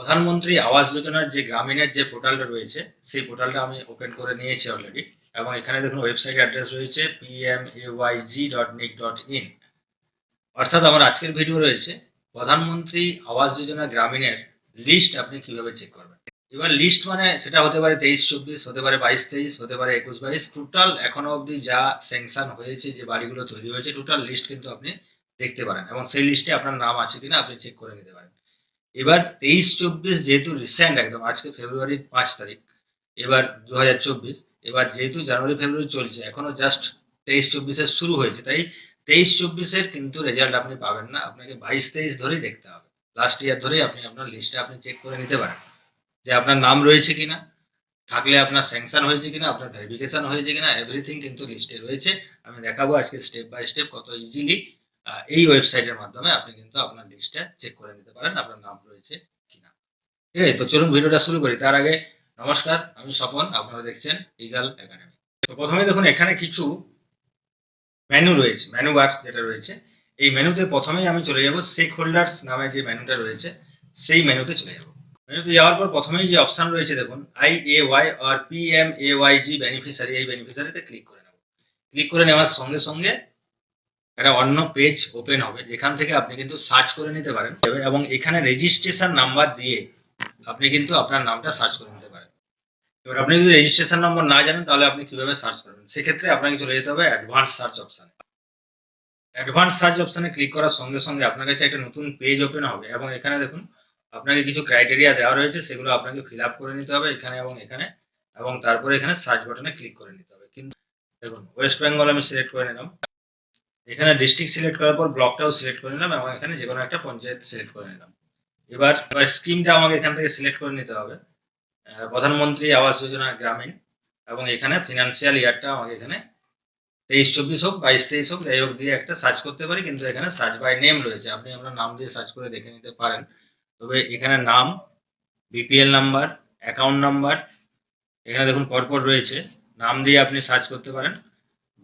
প্রধানমন্ত্রী আবাস যোজনার যে গ্রামীণের যে পোর্টালটা রয়েছে, সেই পোর্টালটা আমি ওপেন করে নিয়েছি অলরেডি এবং এখানে দেখুন ওয়েবসাইট অ্যাড্রেস রয়েছে PMAYG dot NIC dot in অর্থাৎ আমার আজকের ভিডিও রয়েছে, প্রধানমন্ত্রী আবাস যোজনা গ্রামীণের লিস্ট আপনি কীভাবে চেক করবেন? এবার লিস্ট মানে সেটা হতে পারে তেইশ, চব্বিশ, হতে পারে বাইশ, তেইশ, হতে পারে একুশ, বাইশ। টোটাল এখনও অবধি যা স্যাংশন হয়েছে, যে বাড়িগুলো তৈরি হয়েছে টোটাল লিস্ট কিন্তু আপনি দেখতে পারেন। এবং সেই লিস্টে আপনার নাম আছে কিনা আপনি চেক করে নিতে পারেন। এবার তেইশ চব্বিশ যেহেতু রিসেন্ট একদম, আজকে ফেব্রুয়ারির পাঁচ তারিখ, এবার দু হাজার চব্বিশ, এবার যেহেতু জানুয়ারি, ফেব্রুয়ারি চলছে, এখনও জাস্ট তেইশ চব্বিশের শুরু হয়েছে, তাই তেইশ চব্বিশের কিন্তু রেজাল্ট আপনি পাবেন না, আপনাকে বাইশ তেইশ ধরেই দেখতে হবে। লাস্ট ইয়ার ধরেই আপনি আপনার লিস্টে আপনি চেক করে নিতে পারেন যে আপনার নাম রয়েছে কিনা, থাকলে আপনার স্যাংশন হয়েছে কিনা, আপনার ভেরিফিকেশন হয়েছে কিনা এভরিথিং কিন্তু লিস্টে রয়েছে। আমি দেখাবো আজকে স্টেপ বাই স্টেপ কত ইজিলি এই ওয়েবসাইটের মাধ্যমে আপনি কিন্তু আপনার লিস্টটা চেক করে নিতে পারেন, আপনার নাম রয়েছে কিনা। ঠিক আছে, তো চলুন ভিডিওটা শুরু করি। তার আগে নমস্কার, আমি স্বপন, আপনারা দেখছেন ইগাল একাডেমি তো প্রথমে দেখুন, এখানে কিছু মেনু রয়েছে মেনু বার যেটা রয়েছে। এই মেনুতে প্রথমেই আমি চলে যাব স্টেক হোল্ডার্স নামে যে মেনুটা রয়েছে, সেই মেনুতে চলে যাব। মেনুতে যাওয়ার পর প্রথমেই যে অপশন রয়েছে, দেখুন I A Y R P M A Y G beneficiary এই বেনিফিশিয়ারিতে ক্লিক করে নেব। ক্লিক করে নেওয়ার সঙ্গে সঙ্গে একটা অন্য পেজ ওপেন হবে, যেখান থেকে আপনি কিন্তু সার্চ করে নিতে পারেন। এবং এখানে রেজিস্ট্রেশন নাম্বার দিয়ে আপনি কিন্তু আপনার নামটা সার্চ করে নিতে পারেন। এবার আপনি যদি রেজিস্ট্রেশন নম্বর না জানেন, তাহলে আপনি কীভাবে সার্চ করবেন? সেক্ষেত্রে আপনাকে চলে যেতে হবে অ্যাডভান্স সার্চ অপশানে অ্যাডভান্স সার্চ অপশানে ক্লিক করার সঙ্গে সঙ্গে আপনার কাছে একটা নতুন পেজ ওপেন হবে এবং এখানে দেখুন, আপনাকে কিছু ক্রাইটেরিয়া দেওয়া রয়েছে, সেগুলো আপনাকে ফিল আপ করে নিতে হবে এখানে এবং এখানে, এবং তারপরে এখানে সার্চ বাটনে ক্লিক করে নিতে হবে। কিন্তু দেখুন ওয়েস্ট বেঙ্গল আমি সিলেক্ট করে নিলাম। এখানে ডিস্ট্রিক্ট সিলেক্ট করার পর ব্লকটাও সিলেক্ট করে নিলাম এবং এখানে যে কোনো একটা পঞ্চায়েত সিলেক্ট করে নিলাম। এবার এবার স্কিমটা আমাকে এখান থেকে সিলেক্ট করে নিতে হবে। প্রধানমন্ত্রী আবাস যোজনা গ্রামীণ এবং এখানে ফিনান্সিয়াল ইয়ারটা আমাকে এখানে তেইশ চব্বিশ হোক, বাইশ তেইশ হোক, যাই হোক দিয়ে একটা সার্চ করতে পারি, কিন্তু এখানে সার্চ বাই নেম রয়েছে। আপনি আপনার নাম দিয়ে সার্চ করে দেখে নিতে পারেন। তবে এখানে নাম বিপিএল নাম্বার অ্যাকাউন্ট নাম্বার এখানে দেখুন পরপর রয়েছে। নাম দিয়ে আপনি সার্চ করতে পারেন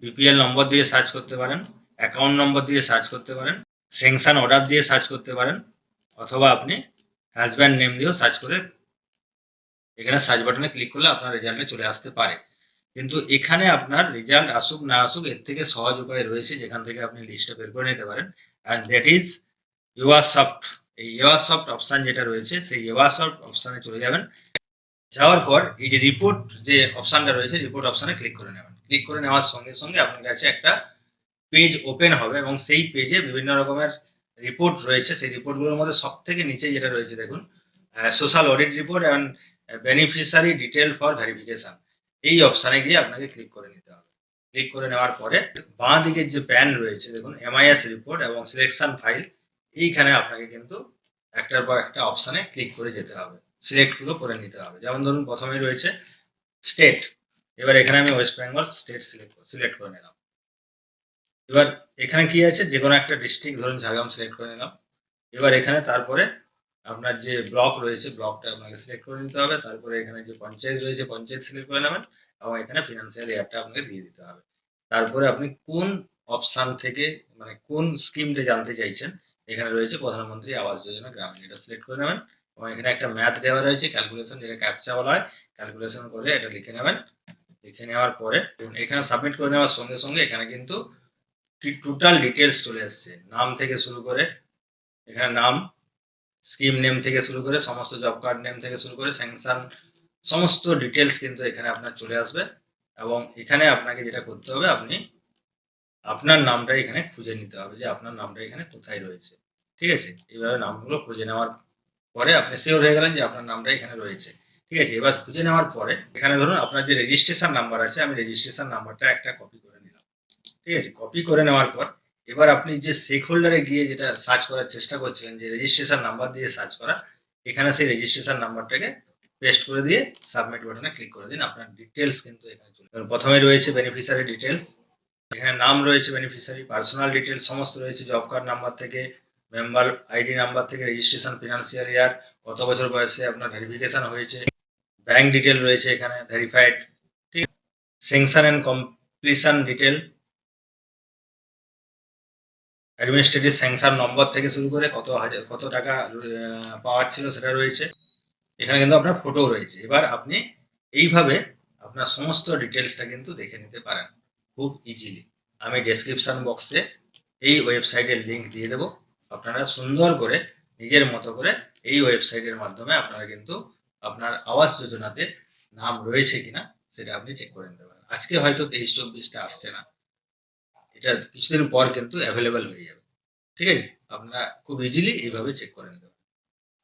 বিপিএল নম্বর দিয়ে সার্চ করতে পারেন। অ্যাকাউন্ট নম্বর দিয়ে সার্চ করতে পারেন স্যাংশন অর্ডার দিয়ে সার্চ করতে পারেন, অথবা আপনি হাজব্যান্ড নেম দিয়েও সার্চ করে এখানে সার্চ বাটনে ক্লিক করলে আপনার রেজাল্টে চলে আসতে পারে। কিন্তু এখানে আপনার রেজাল্ট আসুক না আসুক, এর থেকে সহজ উপায় রয়েছে যেখান থেকে আপনি লিস্টটা বের করে নিতে পারেন। অ্যান্ড দ্যাট ইজ সফট এই সফট অপশান যেটা রয়েছে, সেই সফট অপশানে চলে যাবেন। যাওয়ার পর এই যে রিপোর্ট যে অপশানটা রয়েছে রিপোর্ট অপশানে ক্লিক করে নেবেন। ক্লিক করে নেওয়ার সঙ্গে সঙ্গে আপনার কাছে একটা পেজ ওপেন হবে এবং সেই পেজে বিভিন্ন রকমের রিপোর্ট রয়েছে। সেই রিপোর্টগুলোর মধ্যে সব থেকে নিচে যেটা রয়েছে দেখুন social audit report and beneficiary detail for verification এই অপশানে গিয়ে আপনাকে ক্লিক করে নিতে হবে। ক্লিক করে নেওয়ার পরে বাঁ দিকের যে প্যান রয়েছে দেখুন এমআইএস রিপোর্ট এবং সিলেকশন ফাইল এইখানে আপনাকে কিন্তু একটার পর একটা অপশানে ক্লিক করে যেতে হবে। সিলেক্টগুলো করে নিতে হবে। যেমন ধরুন প্রথমেই রয়েছে স্টেট এবার এখানে আমি West Bengal state select select করে নিলাম। এবার এখানে কি আছে? যে কোনো একটা ডিস্ট্রিক্ট ধরুন ঝাড়গ্রাম সিলেক্ট করে নিলাম। এবার এখানে তারপরে আপনার যে ব্লক রয়েছে ব্লকটা আপনাকে সিলেক্ট করে নিতে হবে। তারপরে এখানে যে পঞ্চায়েত রয়েছে, পঞ্চায়েত সিলেক্ট করে নেবেন। এবং এখানে ফিনান্সিয়াল ইয়ারটা আপনাকে দিয়ে দিতে হবে। তারপরে আপনি কোন অপশান থেকে মানে কোন স্কিমটা জানতে চাইছেন? এখানে রয়েছে প্রধানমন্ত্রী আবাস যোজনা গ্রামীণ, এটা সিলেক্ট করে নেবেন। এবং এখানে একটা ম্যাথ দেওয়া রয়েছে ক্যালকুলেশন যেটা ক্যাপচা বলা হয় ক্যালকুলেশন করে এটা লিখে নেবেন। লিখে নেওয়ার পরে, এখানে সাবমিট করে নেওয়ার সঙ্গে সঙ্গে এখানে কিন্তু টোটাল ডিটেলস চলে আসছে নাম থেকে শুরু করে, এখানে নাম স্কিম নেম থেকে শুরু করে, সমস্ত জব কার্ড নেম থেকে শুরু করে স্যাংশন সমস্ত ডিটেলস কিন্তু এখানে আপনার চলে আসবে। এবং এখানে আপনাকে যেটা করতে হবে, আপনি আপনার নামটা এখানে খুঁজে নিতে হবে যে আপনার নামটা এখানে কোথায় রয়েছে। ঠিক আছে? এইভাবে নামগুলো খুঁজে নেওয়ার পরে আপনি শিওর হয়ে গেলেন যে আপনার নামটা এখানে রয়েছে। ঠিক আছে? এবার খুঁজে নেওয়ার পরে, এখানে ধরুন আপনার যে রেজিস্ট্রেশন নাম্বার আছে, আমি রেজিস্ট্রেশন নাম্বারটা একটা কপি করে ঠিক আছে কপি করে নেওয়ার পর এবার আপনি যে স্টেক হোল্ডারে গিয়ে যেটা সার্চ করার চেষ্টা করছিলেন, যে রেজিস্ট্রেশন নাম্বার দিয়ে সার্চ করা, এখানে সেই রেজিস্ট্রেশন নাম্বারটাকে পেস্ট করে দিয়ে সাবমিট বাটনে ক্লিক করে দিন আপনার ডিটেলস কিন্তু এখানে চলে। প্রথমে রয়েছে বেনিফিশিয়ারি ডিটেলস এখানে নাম রয়েছে বেনিফিশিয়ারি পার্সোনাল ডিটেলস সমস্ত রয়েছে জব কার্ড নাম্বার থেকে মেম্বার আইডি নাম্বার থেকে রেজিস্ট্রেশন ফিনান্সিয়াল ইয়ার কত বছর বয়সে আপনার ভেরিফিকেশন হয়েছে ব্যাংক ডিটেল রয়েছে এখানে ভেরিফাইড ঠিক sanction and completion detail administrative sanction number থেকে শুরু করে কত হাজার, কত টাকা পাওয়ার ছিল সেটা রয়েছে। এখানে কিন্তু আপনার ফটো রয়েছে। এবার আপনি এইভাবে আপনার সমস্ত ডিটেলসটা কিন্তু দেখে নিতে পারেন খুব ইজিলি আমি ডেসক্রিপশন বক্সে এই ওয়েবসাইটের লিঙ্ক দিয়ে দেবো। আপনারা সুন্দর করে, নিজের মতো করে এই ওয়েবসাইটের মাধ্যমে আপনারা কিন্তু আপনার আবাস যোজনাতে নাম রয়েছে কিনা সেটা আপনি চেক করে নিতে পারেন। আজকে হয়তো তেইশ চব্বিশটা আসছে না। এটা কিছুদিন পর কিন্তু অ্যাভেলেবেল হয়ে যাবে। ঠিক আছে? আপনারা খুব ইজিলি এইভাবে চেক করে নিতে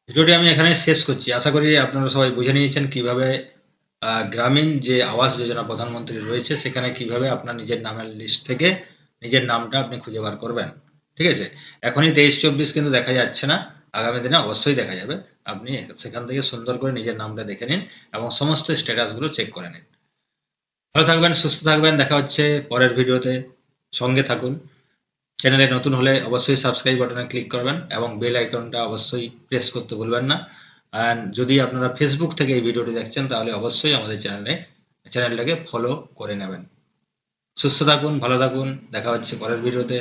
ভিডিওটি আমি এখানে শেষ করছি। আশা করি আপনারা সবাই বুঝে নিয়েছেন কীভাবে গ্রামীণ যে আবাস যোজনা প্রধানমন্ত্রী রয়েছে, সেখানে কীভাবে আপনার নিজের নামের লিস্ট থেকে নিজের নামটা আপনি খুঁজে বার করবেন। ঠিক আছে? এখনই তেইশ চব্বিশ কিন্তু দেখা যাচ্ছে না। আগামী দিনে অবশ্যই দেখা যাবে। আপনি সেখান থেকে সুন্দর করে নিজের নামটা দেখে নিন এবং সমস্ত স্ট্যাটাসগুলো চেক করে নিন। ভালো থাকবেন, সুস্থ থাকবেন। দেখা হচ্ছে পরের ভিডিওতে। সঙ্গে থাকুন। চ্যানেলে নতুন হলে অবশ্যই সাবস্ক্রাইব বাটনে ক্লিক করবেন এবং বেল আইকনটা অবশ্যই প্রেস করতে ভুলবেন না। অ্যান্ড যদি আপনারা ফেসবুক থেকে এই ভিডিওটি দেখছেন, তাহলে অবশ্যই আমাদের চ্যানেলে, চ্যানেলটাকে ফলো করে নেবেন। সুস্থ থাকুন, ভালো থাকুন। দেখা হচ্ছে পরের ভিডিওতে।